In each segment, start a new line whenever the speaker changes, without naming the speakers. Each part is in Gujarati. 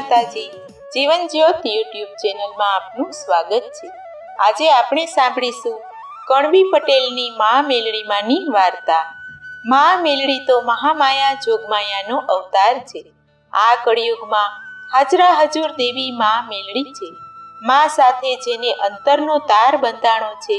માતાજી, જીવન જ્યોત યુટ્યુબ ચેનલમાં આપનું સ્વાગત છે. આજે આપણે સાંભળીશું કણવી પટેલની મા મેલડીમાંની વાર્તા. મા મેલડી તો મહામાયા જોગમાયાનો અવતાર છે. આ કળિયુગમાં હાજરા હજુર દેવી મા મેલડી છે. મા સાથે જેને અંતરનો તાર બંધાણો છે,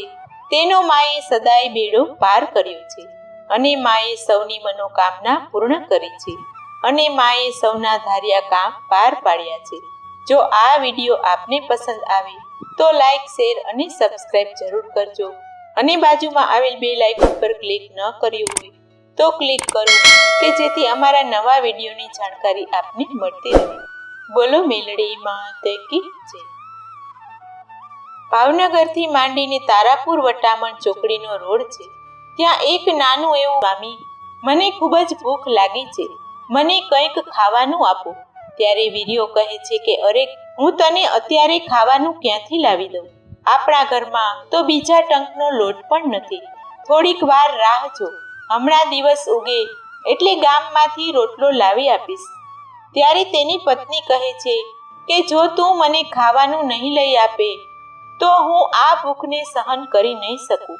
તેનો માએ સદાય બેડો પાર કર્યો છે અને માએ સૌની મનોકામના પૂર્ણ કરી છે. અને માએ સૌના ધાર્યા કામ પાર પાડ્યા છે. જો આ વીડિયો આપને પસંદ આવે, તો લાઈક, શેર અને સબસ્ક્રાઇબ જરૂર કરજો. અને બાજુમાં આવેલ બે લાઇકન પર ક્લિક ન કર્યું હોય, તો ક્લિક કરો કે જેથી અમારા નવા વિડીયોની જાણકારી આપને મળતી રહે. બોલો મેલડી માત કી જય. ભાવનગરથી માંડીને તારાપુર વટામણ ચોકડીનો રોડ છે. ત્યાં એક નાનું એવું મામી મને ખૂબ જ ભૂખ લાગી છે. મને કંઈક ખાવાનું આપો. ત્યારે વીર્યો કહે છે કે, અરે, હું તને અત્યારે ખાવાનું ક્યાંથી લાવી દઉં? આપણા ઘરમાં તો બીજા ટંકનો લોટ પણ નથી. થોડીક વાર રાહ જો. હમણાં દિવસ ઉગે, એટલે ગામમાંથી રોટલો લાવી આપીશ. ત્યારે તેની પત્ની કહે છે કે, જો તું મને ખાવાનું નહીં લઈ આપે, તો હું આ ભૂખને સહન કરી નહીં શકું.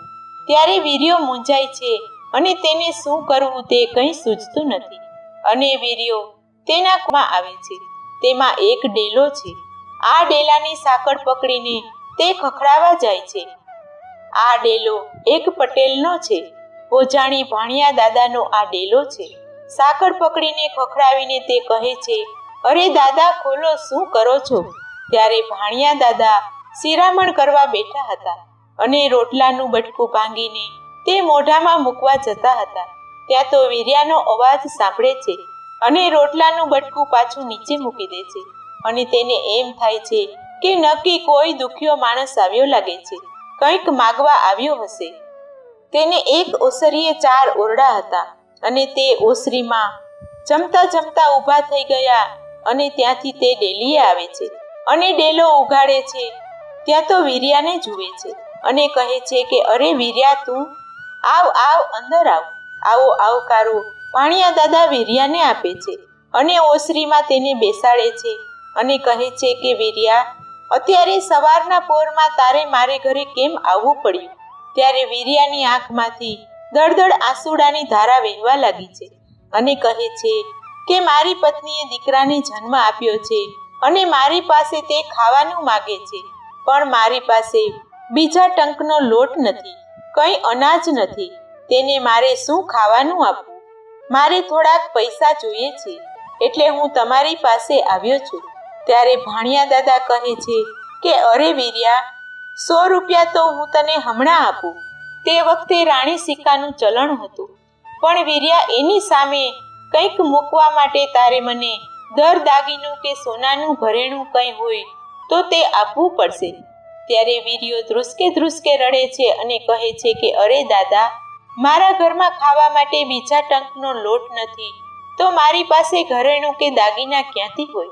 ત્યારે વીર્યો મૂંઝાય છે અને તેને શું કરવું તે કંઈ સૂઝતું નથી. અને વીર્યો તેના કુમાં આવે છે. તેમાં એક ડેલો છે. આ ડેલાની સાંકળ પકડીને તે ખખડાવા જાય છે. આ ડેલો એક પટેલનો છે. ઓજાણી ભાણિયા દાદાનો આ ડેલો છે. સાંકળ પકડીને ખખડાવીને તે કહે છે, અરે દાદા, ખોલો, શું કરો છો? ત્યારે ભાણિયા દાદા શિરામણ કરવા બેઠા હતા અને રોટલાનું બટકું ભાંગીને તે મોઢામાં મૂકવા જતા હતા. ત્યાં તો વીર્યાનો અવાજ સાંભળે છે અને રોટલાનું બટકું પાછું નીચે મૂકી દે છે. અને તેને એમ થાય છે કે નક્કી કોઈ દુખ્યો માણસ આવ્યો લાગે છે. કંઈક માગવા આવ્યો હશે. તેને એક ઓસરીએ ચાર ઓરડા હતા અને તે ઓસરીમાં જમતા જમતા ઊભા થઈ ગયા અને ત્યાંથી તે ડેલીએ આવે છે અને ડેલો ઉગાડે છે. ત્યાં તો વીર્યાને જુએ છે અને કહે છે કે, અરે વીર્યા તું, આવ આવ, અંદર આવ. આવો આવકારો પાણીયા દાદા વીર્યાને આપે છે અને ઓસરીમાં તેને બેસાડે છે અને કહે છે કે, વીર્યા, અત્યારે સવારના પોરમાં તારે મારે ઘરે કેમ આવવું પડ્યું? ત્યારે વીર્યાની આંખમાંથી દળદળ આંસુડાની ધારા વહેવા લાગી છે અને કહે છે કે, મારી પત્નીએ દીકરાને જન્મ આપ્યો છે અને મારી પાસે તે ખાવાનું માગે છે, પણ મારી પાસે બીજા ટંકનો લોટ નથી, કંઈ અનાજ નથી. તેને મારે શું ખાવાનું આપવું? મારે થોડાક પૈસા જોઈએ છે, એટલે હું તમારી પાસે આવ્યો છું. ત્યારે ભાણિયા દાદા કહે છે કે, અરે વીર્યા, સો રૂપિયા તો હું તને હમણાં આપું. તે વખતે રાણી સિક્કાનું ચલણ હતું. પણ વીર્યા, એની સામે કંઈક મૂકવા માટે તારે મને દર દાગીનું કે સોનાનું ઘરેણું કંઈ હોય તો તે આપવું પડશે. ત્યારે વીર્યો ધ્રુસકે ધ્રુસકે રડે છે અને કહે છે કે, અરે દાદા મારા ઘરમાં ખાવા માટે બીજા ટંકનો લોટ નથી, તો મારી પાસે ઘરેણું કે દાગીના ક્યાંથી હોય?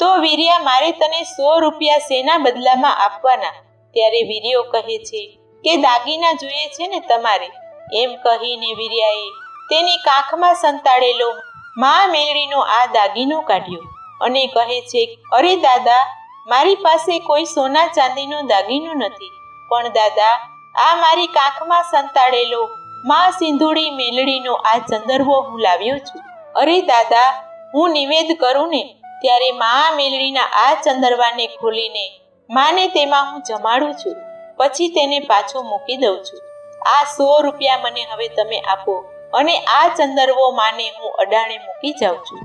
તો વીર્યા, મારે તને સો રૂપિયા શેના બદલામાં આપવાના, ત્યારે વીર્યો કહે છે કે દાગીના જોઈએ છે ને તમારે? એમ કહીને વીર્યાએ તેની કાંખમાં સંતાડેલો મા મેળીનો આ દાગીનો કાઢ્યો અને કહે છે, અરે દાદા, મારી પાસે કોઈ સોના ચાંદીનો દાગીનો નથી, પણ દાદા, આ મારી કાંખમાં સંતાડેલો મા સિંધુડી મેલડીનો આ ચંદરવો હું લાવ્યો છું. અરે દાદા, હું નિવેદ કરું ને, ત્યારે મા મેલડીના આ ચંદરવાને ખોલીને માને તેમાં હું જમાડું છું. પછી તેને પાછો મૂકી દઉં છું. આ સો રૂપિયા મને હવે તમે આપો અને આ ચંદરવો માને હું અડાણે મૂકી જાઉં છું.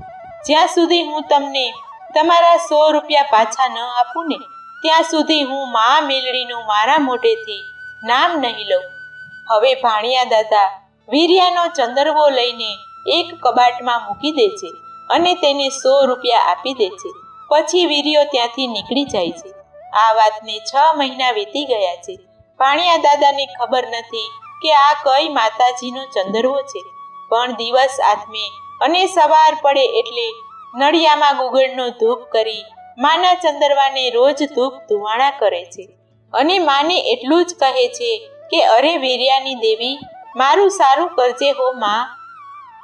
જ્યાં સુધી હું તમને તમારા સો રૂપિયા પાછા ન આપું ને, ત્યાં સુધી હું મા મેલડીનું મારા મોઢેથી નામ નહીં લઉં. હવે ભાણિયા દાદા વીર્યાનો ચંદરવો લઈને એક કબાટમાં મૂકી દે છે અને તેને સો રૂપિયા આપી દે છે. પછી વીર્યો ત્યાંથી નીકળી જાય છે. આ વાતને છ મહિના વીતી ગયા છે. ભાણિયા દાદાને ખબર નથી કે આ કઈ માતાજીનો ચંદરવો છે. પણ દિવસ આથમે અને સવાર પડે એટલે નળિયામાં ગુગળનો ધૂપ કરી માના ચંદરવાને રોજ ધૂપ ધુવાણા કરે છે. અને માને એટલું જ કહે છે કે અરે વીર્યાની દેવી, મારું સારું કરજે હો માં.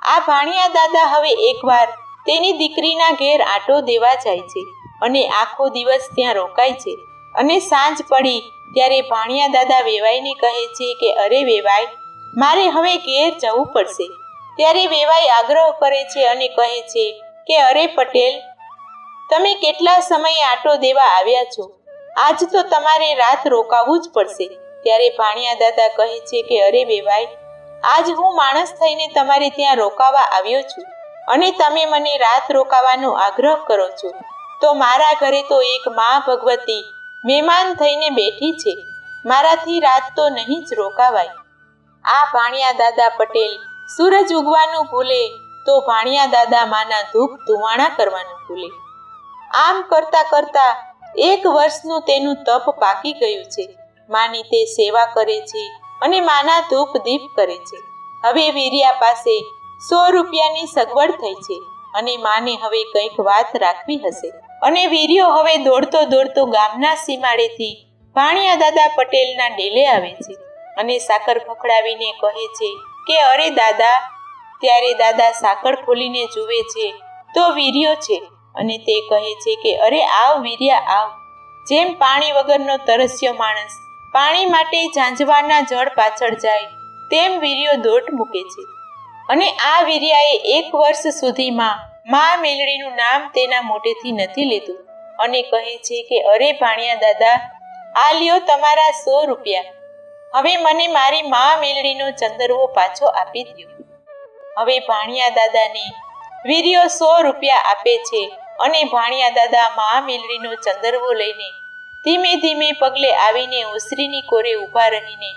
આ ભાણિયા દાદા હવે એકવાર તેની દીકરીના ઘેર આટો દેવા જાય છે અને આખો દિવસ ત્યાં રોકાય છે. અને સાંજ પડી ત્યારે ભાણિયા દાદા વેવાઈને કહે છે કે, અરે વેવાઈ, મારે હવે ઘેર જવું પડશે. ત્યારે વેવાઈ આગ્રહ કરે છે અને કહે છે કે, અરે પટેલ, તમે કેટલા સમયે આટો દેવા આવ્યા છો? આજ તો તમારે રાત રોકાવું જ પડશે. ત્યારે ભાણિયા દાદા કહે છે કે, અરે વેવાઈ આજ હું માણસ થઈને તમારે ત્યાં રોકાવા આવ્યો છું અને તમે મને રાત રોકાવાનો આગ્રહ કરો છો. તો મારા ઘરે તો એક મા ભગવતી મહેમાન થઈને બેઠી છે. મારાથી રાત તો નહીં જ રોકાવાય. આ ભાણિયા દાદા પટેલ સૂરજ ઉગવાનું ભૂલે તો ભાણિયા દાદા માના ધૂપ ધુવાણા કરવાનું ભૂલે. આમ કરતા કરતા એક વર્ષનું તેનું તપ પાકી ગયું છે. માની તે સેવા કરે છે અને માના ધૂપ દીપ કરે છે. હવે વીર્યા પાસે સો રૂપિયાની સગવડ થઈ છે અને માને હવે કંઈક વાત રાખવી હશે. અને વીર્યો હવે દોડતો દોડતો ગામના સીમાડેથી ભાણિયા દાદા પટેલના ડેલે આવે છે અને સાકર ખખડાવીને કહે છે કે, અરે દાદા, ત્યારે દાદા સાકર ખોલીને જુએ છે તો વીર્યો છે. અને તે કહે છે કે, અરે આવ વીર્યા, આવ. જેમ પાણી વગરનો તરસ્યો માણસ પાણી માટે ઝાંઝવાના જળ પાછળ જાય, તેમ વીર્યો દોટ મૂકે છે. અને આ વીર્યાએ એક વર્ષ સુધીમાં મા મેલડીનું નામ તેના મોઢેથી નથી લીધું અને કહે છે કે, અરે ભાણિયા દાદા, આ લ્યો તમારા સો રૂપિયા. હવે મને મારી મા મેલડીનો ચંદરવો પાછો આપી દો હવે ભાણિયા દાદાને વીર્યો સો રૂપિયા આપે છે અને ભાણિયા દાદા મા મેલડીનો ચંદરવો લઈને ધીમે ધીમે પગલે આવીને ઓસરીની કોરે ઊભા રહીને,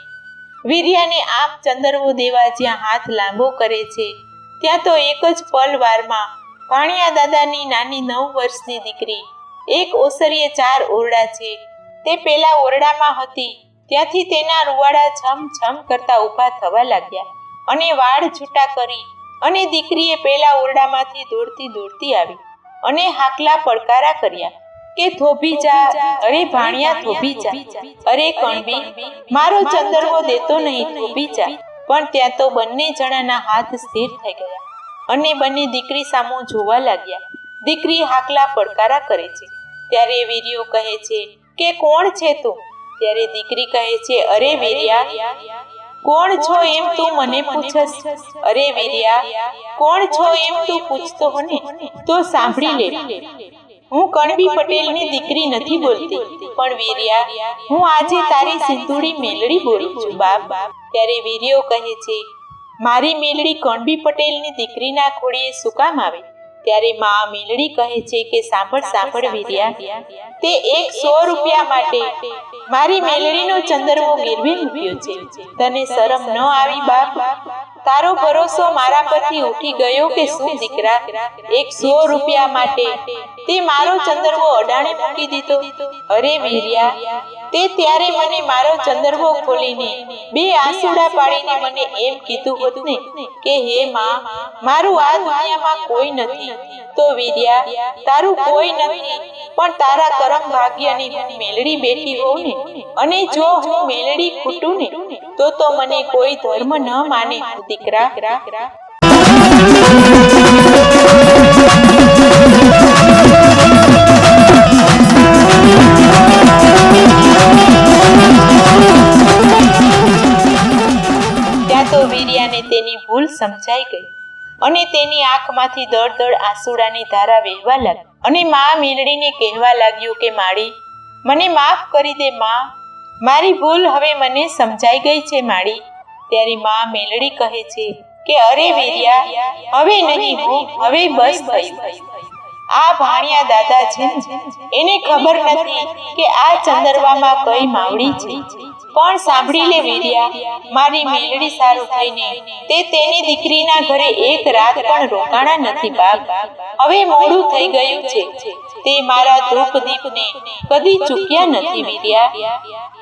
વીર્યાને આમ ચંદરવો દેવા જ્યાં હાથ લાંબો કરે છે, ત્યાં તો એક જ પલવારમાં ભાણિયા દાદાની નાની નવ વર્ષની દીકરી, એક ઓસરીએ ચાર ઓરડા છે. તે પેલા ઓરડામાં હતી, ત્યાંથી તેના રૂવાડા છમ છમ કરતા ઊભા થવા લાગ્યા અને વાળ છૂટા કરી અને દીકરીએ પેલા ઓરડામાંથી દોડતી દોડતી આવી અને હાકલા પડકારા કર્યા. કે થોભી જા, અરે ભાણિયા થોભી જા, અરે કણબી, મારો ચંદરવો દેતો નહીં, થોભી જા. પણ ત્યાં તો બંને જણાના હાથ સ્થિર થઈ ગયા અને બંને દીકરી સામો જોવા લાગ્યા. દીકરી હાકલા પડકારા કરે છે. ત્યારે વીર્યો કહે છે કે, કોણ છે તું? ત્યારે દીકરી કહે છે, અરે વીર્યા, કોણ છો એમ તું મને પૂછસ? અરે વીર્યા, કોણ છો એમ તું પૂછતો મને તો સાંભળી લે. હું કણબી પટેલની દીકરી નથી બોલતી, પણ વીર્યા, હું આજે તારી સિંધુડી મેલડી બોલું છું, બાપ. ત્યારે વીર્યો કહે છે, મારી મેલડી કણબી પટેલની દીકરીના ખોડીએ શું કામ આવે? ત્યારે મા મેલડી કહે છે કે, સાંભળ સાંભળ વીર્યા, તે એક સો રૂપિયા માટે મારી મેલડીનો ચંદરવો ગીરવે મૂક્યો છે. તને શરમ ન આવી, બાપ? તારો ભરોસો મારા પરથી ઉઠી ગયો કે શું દીકરા? એક સો રૂપિયા માટે. તે મારો ચંદરવો અડાણે મૂકી દીધો. અરે વીર્યા, તે ત્યારે મને મારો ચંદરવો ખોલીને બે આંસુડા પાડીને મને એમ કીધું હતું કે, હે માં, મારું આ દુનિયામાં કોઈ નથી. તો વીર્યા, તારું કોઈ નથી, પણ તારા કરમ ભાગ્યની હું મેલડી બેઠી હોઉં ને, અને જો હું મેલડી ખૂટું ને, તો તો મને કોઈ ધર્મ ન માને. ત્યાં તો વીર્યાને તેની ભૂલ સમજાઈ ગઈ અને તેની આંખમાંથી દળ દળ આંસુડાની ધારા વહેવા લાગી. અને મા મેલડીને કહેવા લાગ્યું કે, માળી, મને માફ કરી દે, મા. મારી ભૂલ હવે મને સમજાઈ ગઈ છે, માળી. ત્યારે મા મેલડી કહે છે કે અરે વીર્યા હવે નહીં હવે બસ થયું આ ભાણિયા દાદા છે એને ખબર નથી કે આ ચંદરવામાં કઈ માવડી છે. પણ સાંભળી લે વીર્યા, મારી મેલડી સારું થઈને. તે તેની દીકરીના ઘરે એક રાત પણ રોકાણા નથી બાપ. હવે મોડું થઈ ગયું છે. તે મારા ધૂપ દીપને કદી ચૂક્યા નથી વીર્યા.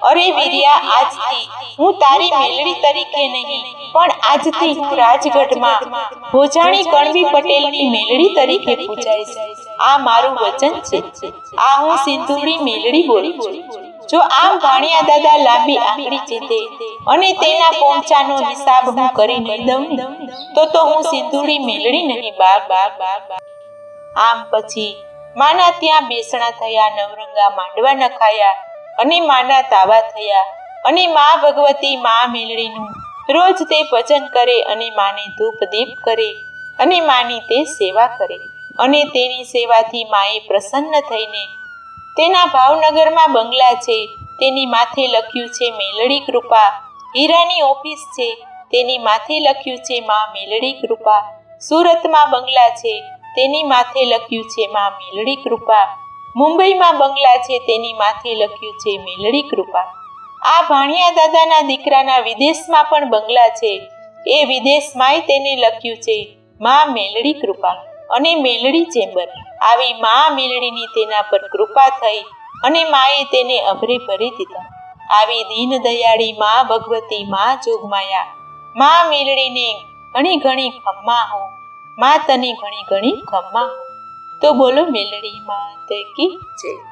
અરે વીર્યા, આજથી હું તારી મેલડી તરીકે નહીં, પણ આજથી રાજગઢમાં ભોજાણી કણવી પટેલની મેલડી તરીકે પૂજાઈશ. આ મારું વચન છે. આ હું સિંધુડી મેલડી બોલું છું. જો આમ ભાણિયા દાદા લાંબી આંગળી ચીંધે અને તેના પહોંચાનો હિસાબ હું કરી નહીં દઉં, તો તો હું સિંધુડી મેલડી નહીં બાર બાર બાર બાર આમ પછી માના ત્યાં બેસણા થયા, નવરંગા માંડવા નખાયા અને માના તાવા થયા અને મા ભગવતી મા મેલડીનું રોજ તે ભજન કરે અને માને ધૂપ દીપ કરે અને માની તે સેવા કરે. અને તેની સેવાથી માએ પ્રસન્ન થઈને તેના ભાવનગરમાં બંગલા છે. તેની માથે લખ્યું છે, મેલડી કૃપા. હીરાની ઓફિસ છે. તેની માથે લખ્યું છે, માં, મેલડી કૃપા. સુરતમાં બંગલા છે. તેની માથે લખ્યું છે, માં, મેલડી કૃપા. મુંબઈમાં બંગલા છે. તેની માથે લખ્યું છે, મેલડી કૃપા. આ ભાણિયા દાદાના દીકરાના વિદેશમાં પણ બંગલા છે. એ વિદેશમાંય તેને લખ્યું છે, માં, મેલડી કૃપા. અને મેલડી ચેમ્બર. આવી મા મેલડીની તેના પર કૃપા થઈ અને માએ તેને અભરે ભરી દીધા. આવી દીન દયાળી મા ભગવતી મા જોગમાયા. મા મેલડીને ઘણી ઘણી ખમ્મા હો. મા તને ઘણી ઘણી ખમ્મા તો બોલો મેલડી તે કી જય.